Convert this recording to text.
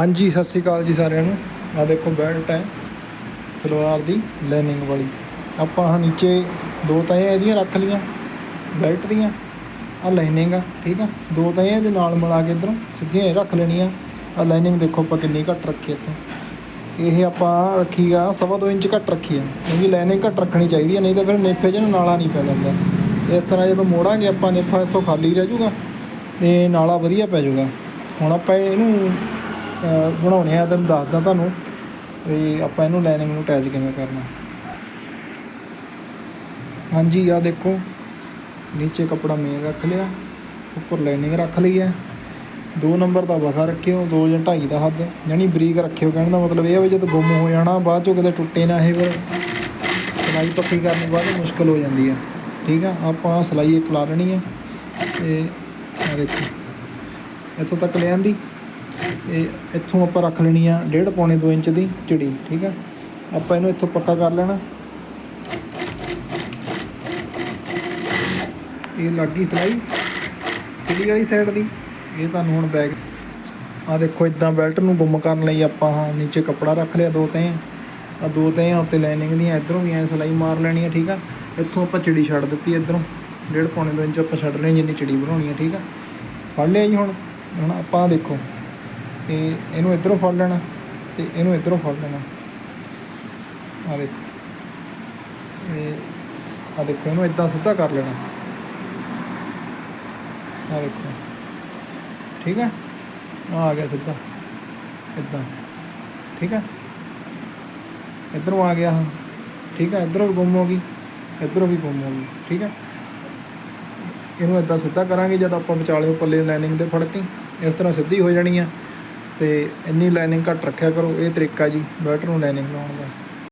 ਹਾਂਜੀ, ਸਤਿ ਸ਼੍ਰੀ ਅਕਾਲ ਜੀ ਸਾਰਿਆਂ ਨੂੰ। ਆ ਦੇਖੋ, ਬੈਲਟ ਹੈ, ਸਲਵਾਰ ਦੀ ਲਾਈਨਿੰਗ ਵਾਲੀ। ਆਪਾਂ ਆਹ ਨੀਚੇ ਦੋ ਤਾਂ ਇਹਦੀਆਂ ਰੱਖ ਲੀਆਂ ਬੈਲਟ ਦੀਆਂ। ਆ ਲਾਈਨਿੰਗ ਆ, ਠੀਕ ਆ? ਦੋ ਤਾਂ ਇਹਦੇ ਨਾਲ ਮਿਲਾ ਕੇ ਇਧਰੋਂ ਸਿੱਧੀਆਂ ਇਹ ਰੱਖ ਲੈਣੀਆਂ। ਆ ਲਾਈਨਿੰਗ ਦੇਖੋ ਆਪਾਂ ਕਿੰਨੀ ਘੱਟ ਰੱਖੀ ਇੱਥੋਂ। ਇਹ ਆਪਾਂ ਰੱਖੀ ਆ ਸਵਾ ਦੋ ਇੰਚ ਘੱਟ ਰੱਖੀ ਆ। ਕਿਉਂਕਿ ਲਾਈਨਿੰਗ ਘੱਟ ਰੱਖਣੀ ਚਾਹੀਦੀ ਹੈ ਨਹੀਂ ਤਾਂ ਫਿਰ ਨੇਫੇ 'ਚ ਨਾ ਨਾਲਾ ਨਹੀਂ ਪੈ ਜਾਂਦਾ। ਇਸ ਤਰ੍ਹਾਂ ਜਦੋਂ ਮੋੜਾਂਗੇ, ਆਪਾਂ ਨੇਫਾ ਇੱਥੋਂ ਖਾਲੀ ਰਹਿ ਜਾਊਗਾ ਤੇ ਨਾਲਾ ਵਧੀਆ ਪੈ ਜਾਊਗਾ। ਹੁਣ ਆਪਾਂ ਇਹਨੂੰ ਬਣਾਉਣੇ ਆ, ਤਾਂ ਤੁਹਾਨੂੰ ਦੱਸਦਾ ਤੁਹਾਨੂੰ ਵੀ ਆਪਾਂ ਇਹਨੂੰ ਲਾਈਨਿੰਗ ਨੂੰ ਅਟੈਚ ਕਿਵੇਂ ਕਰਨਾ। ਹਾਂਜੀ ਆ ਦੇਖੋ, ਨੀਚੇ ਕਪੜਾ ਮੇਨ ਰੱਖ ਲਿਆ, ਉੱਪਰ ਲਾਈਨਿੰਗ ਰੱਖ ਲਈ ਹੈ। ਦੋ ਨੰਬਰ ਦਾ ਵਖਾ ਰੱਖਿਓ, ਦੋ ਜਾਂ ਢਾਈ ਦਾ ਹੱਦ, ਯਾਨੀ ਬਰੀਕ ਰੱਖਿਓ, ਕਹਿਣ ਦਾ ਮਤਲਬ ਇਹ ਹੈ ਵੀ ਜਦ ਗੁੰਮ ਹੋ ਜਾਣਾ, ਬਾਅਦ ਚੋਂ ਕਿਤੇ ਟੁੱਟੇ ਨਾ ਇਹ ਫਿਰ ਸਲਾਈ ਪੱਕੀ ਕਰਨੀ ਤੋਂ ਬਾਅਦ ਮੁਸ਼ਕਲ ਹੋ ਜਾਂਦੀ ਹੈ ਠੀਕ ਆ, ਆਪਾਂ ਆਹ ਸਲਾਈ ਇੱਕ ਲਾ ਲੈਣੀ ਹੈ ਤੇ ਆ ਦੇਖੋ, ਇੱਥੋਂ ਤੱਕ ਲੈ ਆਂਦੀ ਇਹ ਇੱਥੋਂ ਆਪਾਂ ਰੱਖ ਲੈਣੀ ਆ ਡੇਢ ਪੌਣੇ 2 ਇੰਚ ਦੀ ਚਿੜੀ, ਠੀਕ ਆ? ਆਪਾਂ ਇਹਨੂੰ ਇੱਥੋਂ ਪੱਕਾ ਕਰ ਲੈਣਾ। ਇਹ ਲੱਗੀ ਸਲਾਈ ਚਿੜੀ ਵਾਲੀ ਸਾਈਡ ਦੀ। ਇਹ ਤੁਹਾਨੂੰ ਹੁਣ ਬੈਗ ਆ ਦੇਖੋ, ਇਦਾਂ ਬੈਲਟ ਨੂੰ ਗੁੰਮ ਕਰਨ ਲਈ ਆਪਾਂ ਹਾਂ ਨੀਚੇ ਕੱਪੜਾ ਰੱਖ ਲਿਆ, ਦੋ ਤੈਂ ਆ ਦੋ ਤੈਂ ਉੱਤੇ ਲਾਈਨਿੰਗ ਦੀਆਂ ਇਧਰੋਂ ਵੀ ਐ ਸਲਾਈ ਮਾਰ ਲੈਣੀ ਆ, ਠੀਕ ਆ? ਇੱਥੋਂ ਆਪਾਂ ਚਿੜੀ ਛੱਡ ਦਿੱਤੀ ਇਧਰੋਂ। ਡੇਢ ਪੌਣੇ 2 ਇੰਚ ਆਪਾਂ ਛੱਡ ਰਹੇ ਜਿੰਨੀ ਚਿੜੀ ਬਣਾਉਣੀ ਆ, ਠੀਕ ਆ? ਫੜ ਲਿਆ ਜੀ ਹੁਣ। ਹੁਣ ਆਪਾਂ ਦੇਖੋ ਇਹ ਇਹਨੂੰ ਇਧਰੋਂ ਫੜ ਲੈਣਾ ਤੇ ਇਹਨੂੰ ਇਧਰੋਂ ਫੜ ਲੈਣਾ। ਆ ਦੇਖੋ। ਇਹ ਆ ਦੇਖੋ, ਇਹਨੂੰ ਇਦਾਂ ਸਿੱਧਾ ਕਰ ਲੈਣਾ। ਆ ਦੇਖੋ। ਠੀਕ ਹੈ? ਆ ਗਿਆ ਸਿੱਧਾ। ਇਦਾਂ ਠੀਕ ਹੈ? ਇਧਰੋਂ ਆ ਗਿਆ ਆਹ। ਠੀਕ ਹੈ? ਇਧਰੋਂ ਵੀ ਗੁੰਮ ਹੋ ਗਈ। ਇਧਰੋਂ ਵੀ ਗੁੰਮ ਹੋ ਗਈ। ਠੀਕ ਹੈ? ਇਹਨੂੰ ਇਦਾਂ ਸਿੱਧਾ ਕਰਾਂਗੇ ਜਦ ਆਪਾਂ ਵਿਚਾਲੇ ਵਿਚਾਲਿਓ ਪੱਲੇ ਲਾਈਨਿੰਗ ਤੇ ਫੜ ਕੇ ਇਸ ਤਰ੍ਹਾਂ ਸਿੱਧੀ ਹੋ ਜਾਣੀ ਆ। ਅਤੇ ਇੰਨੀ ਲਾਈਨਿੰਗ ਘੱਟ ਰੱਖਿਆ ਕਰੋ ਇਹ ਤਰੀਕਾ ਜੀ ਬੈਟਰ ਨੂੰ ਲਾਈਨਿੰਗ ਲਾਉਣ ਦਾ।